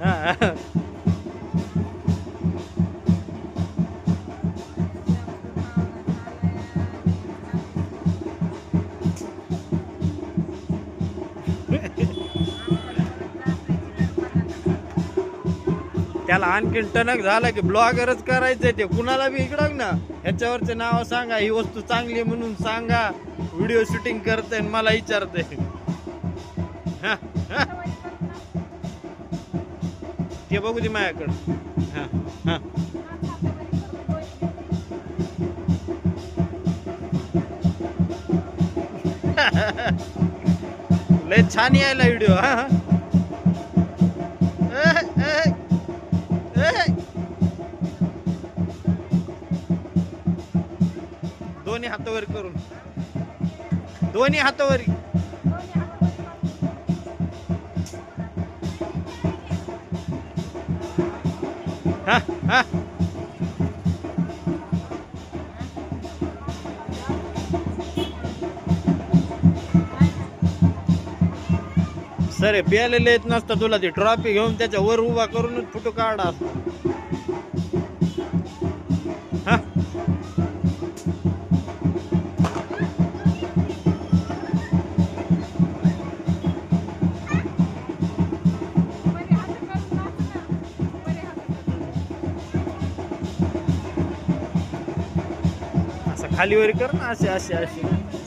हा. त्याला आणखीन टणक झाला की ब्लॉगरच करायचंय ते कुणाला बी इकडं ना ह्याच्यावरचे नाव सांगा ही वस्तू चांगली आहे म्हणून सांगा व्हिडिओ शूटिंग करते आणि मला विचारते हा. ते बघू दे माझ्याकडं. हा, हा. लय छान यायला व्हिडिओ हा दोन्ही हातावर करून. दोन्ही हातावर. हा हा सर प्यालेले येत नसतं तुला ती ट्रॉफी घेऊन त्याच्या वर उभा करूनच फोटो काढा. हा? खालीवर कर ना असे असे असे.